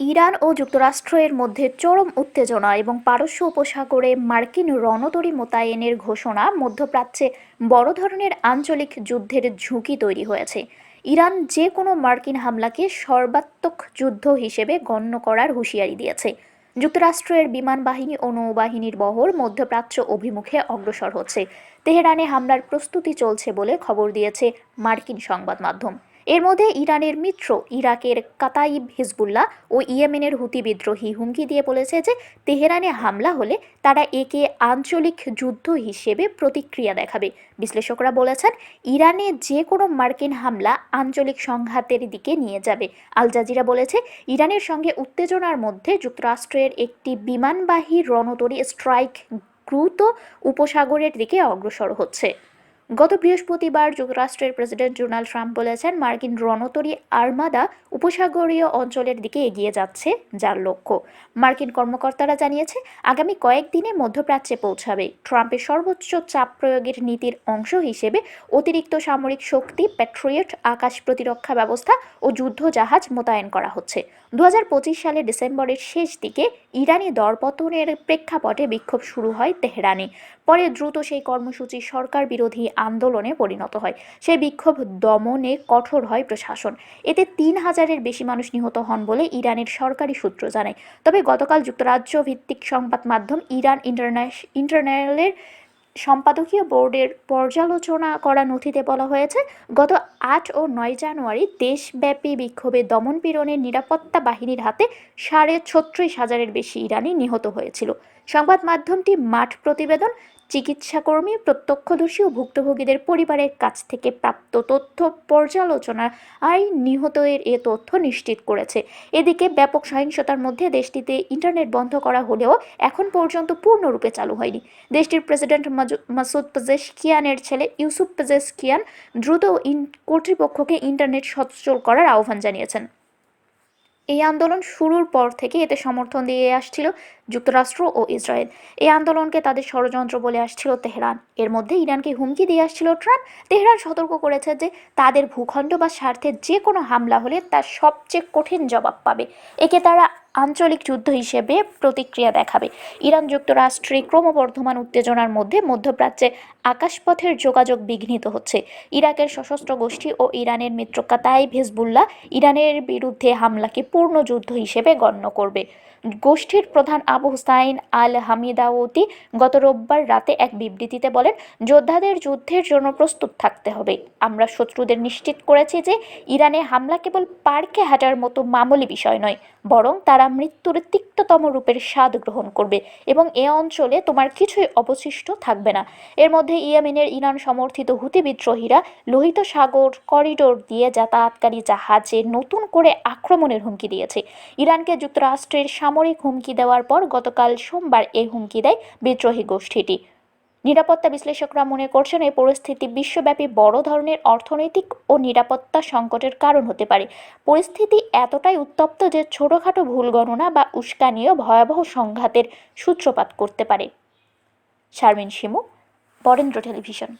Iran ও যুক্তরাষ্ট্রের মধ্যে চরম উত্তেজনা এবং পারস্য উপসাগরে মার্কিন রণতরী মোতায়েনের ঘোষণা মধ্যপ্রাচ্যে বড় ধরনের আঞ্চলিক যুদ্ধের ঝুঁকি তৈরি হয়েছে। ইরান যে কোনো মার্কিন হামলাকে সর্বাত্মক যুদ্ধ হিসেবে গণ্য করার হুঁশিয়ারি দিয়েছে। যুক্তরাষ্ট্রের বিমান বাহিনী ও নৌবাহিনীর বহর মধ্যপ্রাচ্য অভিমুখে অগ্রসর হচ্ছে। তেহরানে হামলার প্রস্তুতি চলছে বলে খবর দিয়েছে মার্কিন সংবাদ মাধ্যম এর মধ্যে ইরানের মিত্র ইরাকের কাতাইব হিজবুল্লাহ ও ইয়েমেনের হুতি বিদ্রোহী হুমকি দিয়ে বলেছে যে তেহরানে হামলা হলে তারা একে আঞ্চলিক যুদ্ধ হিসেবে প্রতিক্রিয়া দেখাবে। বিশ্লেষকরা বলেছেন, ইরানে যে কোনো মার্কিন হামলা আঞ্চলিক সংঘাতের দিকে নিয়ে যাবে। আল জাজিরা বলেছে, ইরানের সঙ্গে উত্তেজনার মধ্যে যুক্তরাষ্ট্রের একটি বিমানবাহী রণতরী স্ট্রাইক দ্রুত উপসাগরের দিকে অগ্রসর হচ্ছে। গত বৃহস্পতিবার যুক্তরাষ্ট্রের প্রেসিডেন্ট ডোনাল্ড ট্রাম্প বলেছেন মার্কিন রণতরী আর্মাদা উপসাগরীয় অঞ্চলের দিকে এগিয়ে যাচ্ছে, যার লক্ষ্য। মার্কিন কর্মকর্তারা জানিয়েছে, আগামী কয়েকদিনে মধ্যপ্রাচ্যে পৌঁছাবে। ট্রাম্পের সর্বোচ্চ চাপ প্রয়োগের নীতির অংশ হিসেবে অতিরিক্ত সামরিক শক্তি, প্যাট্রিয়ট, আকাশ প্রতিরক্ষা ব্যবস্থা ও যুদ্ধ জাহাজ মোতায়েন করা হচ্ছে। পঁচিশ সালের ডিসেম্বরের শেষ দিকে ইরানি দরপতনের প্রেক্ষাপটে বিক্ষোভ শুরু হয় তেহরানে। পরে দ্রুত সেই কর্মসূচি সরকার বিরোধী আন্দোলনে পরিণত হয়। সেই বিক্ষোভ দমনে কঠোর হয় প্রশাসন। এতে তিন হাজারের বেশি মানুষ নিহত হন বলে ইরানের সরকারি সূত্র জানায়। তবে গতকাল যুক্তরাজ্য ভিত্তিক সংবাদ মাধ্যম ইরান ইন্টারন্যাশ, ইন্টারন্যালের সম্পাদকীয় বোর্ডের পর্যালোচনা করা নথিতে বলা হয়েছে, গত আট ও নয় জানুয়ারি দেশব্যাপী বিক্ষোভে দমনপীড়নের নিরাপত্তা বাহিনীর হাতে সাড়ে ছত্রিশ হাজারের বেশি ইরানি নিহত হয়েছিল। সংবাদ মাধ্যমটি মাঠ প্রতিবেদন চিকিৎসাকর্মী, প্রত্যক্ষদর্শী ও ভুক্তভোগীদের পরিবারের কাছ থেকে প্রাপ্ত তথ্য পর্যালোচনায় নিহতের এ তথ্য নিশ্চিত করেছে। এদিকে ব্যাপক সহিংসতার মধ্যে দেশটিতে ইন্টারনেট বন্ধ করা হলেও এখন পর্যন্ত পূর্ণরূপে চালু হয়নি। দেশটির প্রেসিডেন্ট মাসুদ পেজেশকিয়ানের ছেলে ইউসুফ পেজেশকিয়ান দ্রুত কর্তৃপক্ষকে ইন্টারনেট সচল করার আহ্বান জানিয়েছেন। এই আন্দোলন শুরুর পর থেকে এতে সমর্থন দিয়ে আসছিল যুক্তরাষ্ট্র ও ইসরায়েল। এই আন্দোলনকে তাদের ষড়যন্ত্র বলে আসছিল তেহরান। এর মধ্যে ইরানকে হুমকি দিয়ে আসছিল ট্রাম্প। তেহরান সতর্ক করেছে যে তাদের ভূখণ্ড বা স্বার্থে যে কোনো হামলা হলে তার সবচেয়ে কঠিন জবাব পাবে। একে তারা আঞ্চলিক যুদ্ধ হিসেবে প্রতিক্রিয়া দেখাবে। ইরান যুক্তরাষ্ট্রে ক্রমবর্ধমান উত্তেজনার মধ্যে মধ্যপ্রাচ্যে আকাশপথের যোগাযোগ বিঘ্নিত হচ্ছে। ইরাকের সশস্ত্র গোষ্ঠী ও ইরানের মিত্র কাতাইব হিজবুল্লাহ ইরানের বিরুদ্ধে হামলাকে পূর্ণ যুদ্ধ হিসেবে গণ্য করবে। গোষ্ঠীর প্রধান আবু হুসাইন আল হামিদাওতি গত রোববার রাতে এক বিবৃতিতে বলেন, যোদ্ধাদের যুদ্ধের জন্য প্রস্তুত থাকতে হবে। আমরা শত্রুদের নিশ্চিত করেছি যে ইরানে হামলা কেবল পার্কে হাঁটার মতো মামুলি বিষয় নয়, বরং তারা মৃত্যুর তিক্ততম রূপের স্বাদ গ্রহণ করবে এবং এ অঞ্চলে তোমার কিছুই অবশিষ্ট থাকবে না। এর মধ্যে ইয়েমেনের ইরান সমর্থিত হুতি বিদ্রোহীরা লোহিত সাগর করিডোর দিয়ে যাতায়াতকারী জাহাজে নতুন করে আক্রমণের হুমকি দিয়েছে। ইরানকে যুক্তরাষ্ট্রের সামরিক হুমকি দেওয়ার পর গতকাল সোমবার এই হুমকি দেয় বিদ্রোহী গোষ্ঠীটি। নিরাপত্তা বিশ্লেষকরা মনে করছেন এই পরিস্থিতি বিশ্বব্যাপী বড় ধরনের অর্থনৈতিক ও নিরাপত্তা সংকটের কারণ হতে পারে। পরিস্থিতি এতটাই উত্তপ্ত যে ছোটোখাটো ভুল গণনা বা উস্কানিও ভয়াবহ সংঘাতের সূত্রপাত করতে পারে। শারমিন শিমু বরেন্দ্র টেলিভিশন।